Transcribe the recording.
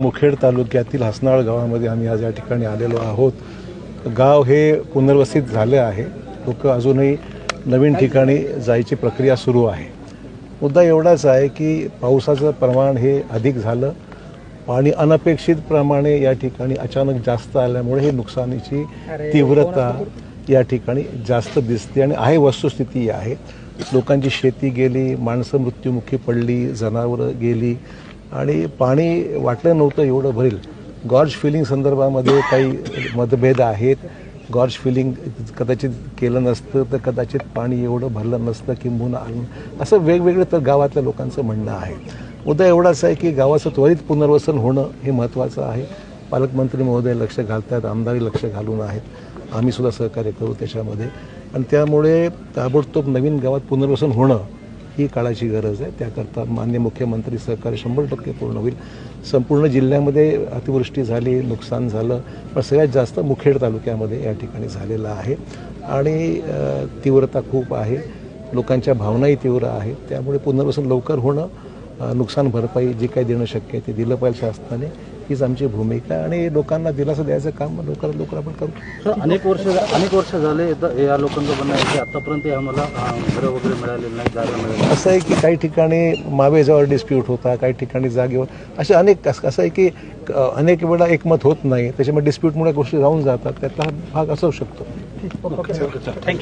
मुखेड तालुक्यातील हसनाळ गावामध्ये आम्ही आज या ठिकाणी आलेलो आहोत. गाव हे पुनर्वसित झाले आहे. लोक अजूनही नवीन ठिकाणी जायची प्रक्रिया सुरू आहे. मुद्दा एवढाच आहे की पावसाचं प्रमाण हे अधिक झालं. पाणी अनपेक्षित प्रमाणे या ठिकाणी अचानक जास्त आल्यामुळे हे नुकसानीची तीव्रता या ठिकाणी जास्त दिसते आणि आहे वस्तुस्थिती आहे. लोकांची शेती गेली माणसं मृत्युमुखी पडली जनावरं गेली आणि पाणी वाटलं नव्हतं एवढं भरेल. गॉर्ज फिलिंग संदर्भामध्ये काही मतभेद आहेत. गॉर्ज फिलिंग कदाचित केलं नसतं तर कदाचित पाणी एवढं भरलं नसतं किंबहुना आलं असं वेगवेगळं तर गावातल्या लोकांचं म्हणणं आहे. मुद्दा एवढाच आहे की गावाचं त्वरित पुनर्वसन होणं हे महत्त्वाचं आहे. पालकमंत्री महोदय लक्ष घालतात आमदारही लक्ष घालून आहेत. आम्ही सुद्धा सहकार्य करू त्याच्यामध्ये. आणि त्यामुळे ताबडतोब नवीन गावात पुनर्वसन होणं ही काळाची गरज आहे. त्याकरता मान्य मुख्यमंत्री सहकार्य शंभर टक्के पूर्ण होईल. संपूर्ण जिल्ह्यामध्ये अतिवृष्टी झाली नुकसान झालं पण सगळ्यात जास्त मुखेड तालुक्यामध्ये या ठिकाणी झालेलं आहे. आणि तीव्रता खूप आहे. लोकांच्या भावनाही तीव्र आहेत. त्यामुळे पुनर्वसन लवकर होणं नुकसान भरपाई जे काही देणं शक्य आहे ते दिलं पाहिजे शासनाने. हीच आमची भूमिका आणि लोकांना दिलासा द्यायचं काम लवकरात लवकर आपण करू. सर अनेक वर्ष अनेक वर्ष झाले या लोकांचं म्हणणं आहे की आतापर्यंत आम्हाला घरं वगैरे मिळालेली नाही जागा मिळाली असं आहे की काही ठिकाणी मावेजावर डिस्प्यूट होता काही ठिकाणी जागेवर असे अनेक असं आहे की अनेक वेळा एकमत होत नाही. त्याच्यामुळे डिस्प्यूटमुळे गोष्टी राहून जातात. त्यातला हा भाग असू शकतो. थँक्यू